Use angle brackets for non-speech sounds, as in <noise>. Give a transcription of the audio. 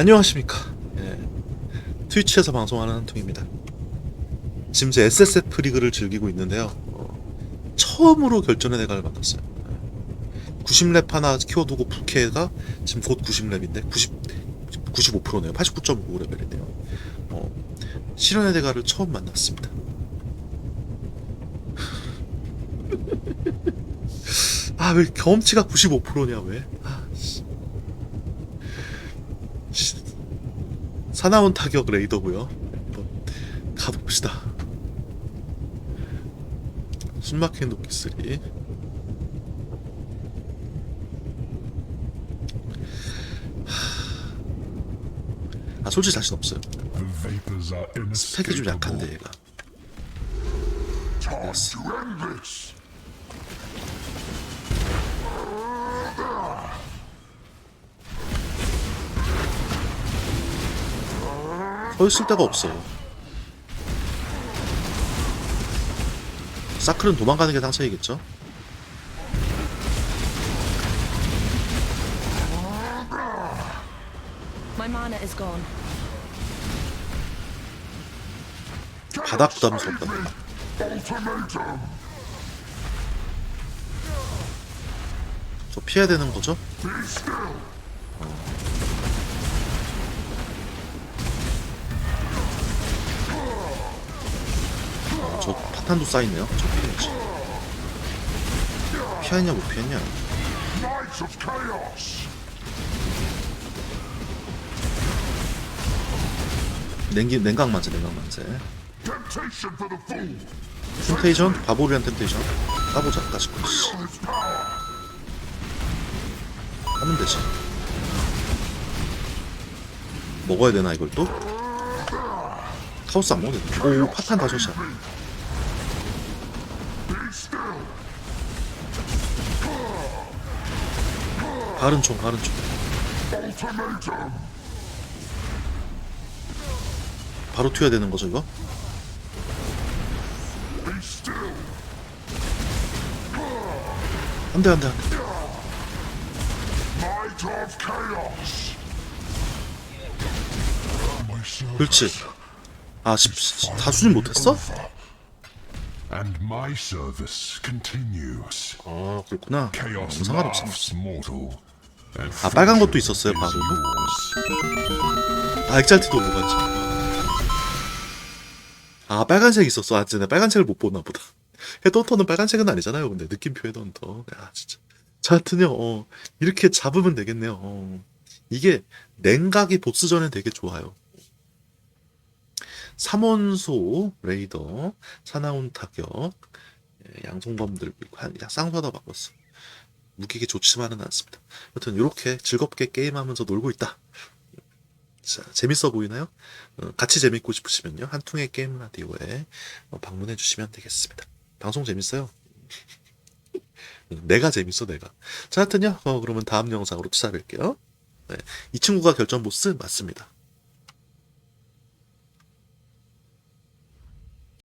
안녕하십니까. 예. 트위치에서 방송하는 한통입니다. 지금 제 SSF 리그를 즐기고 있는데요. 어, 처음으로 결전의 대가를 만났어요. 90렙 하나 키워두고 부캐가 지금 곧 90렙인데 90, 95%네요. 89.5레벨인데요. 어, 실현의 대가를 처음 만났습니다. <laughs> 아, 왜 경험치가 95%냐, 왜? 아, 씨. 씨. 사나운 타격 레이더고요. 한번 가봅시다. 숨막힌 도끼 3. 아 솔직히 자신 없어요. 스펙이 좀 약한데. 얘가. To end this. 서 있을 데가 없어요. 사클은 도망가는 게 gone. 바닥 부담스럽다. 저 피해야 되는 거죠? Be 파탄도 쌓이네요. 저 피해야지. 피했냐 못 피했냐? 냉기 냉각 만세 냉각 만세. 템테이션 바보리안 템테이션 까보자 power. 하면 되지. 먹어야 되나 이걸 또? 타우스 안 돼. 오 파탄. Be still. 바른 총 바른 총. 바로 튀어야 되는 거죠 이거? 안돼. Knight of Chaos. My service 그렇지. 아 씨, 씨, 다 수집 못했어? And my service continues. 아 그렇구나. Chaos 어, 상관없어. laughs mortal. And 아 빨간 것도 있었어요 바로. 아 엑잘티도 올라가지. 아 빨간색 있었어. 아 진짜 빨간색을 못 보나 보다. <laughs> 헤드헌터는 빨간색은 아니잖아요. 근데 느낌표 헤드헌터. 야 진짜. 자 하여튼요. 어, 이렇게 잡으면 되겠네요. 어, 이게 냉각이 보스전에 되게 좋아요. 삼원소 레이더 사나운 타격 예, 양송범들 한 쌍수하다 바꿨어. 무기가 좋지만은 않습니다. 여튼 이렇게 즐겁게 게임하면서 놀고 있다. 자, 재밌어 보이나요? 어, 같이 재밌고 싶으시면요. 한퉁의 게임 라디오에 어, 방문해 주시면 되겠습니다. 방송 재밌어요. <laughs> 내가 재밌어, 내가. 자, 하여튼요. 어, 그러면 다음 영상으로 또 찾아뵐게요. 네, 이 친구가 결전 보스 맞습니다.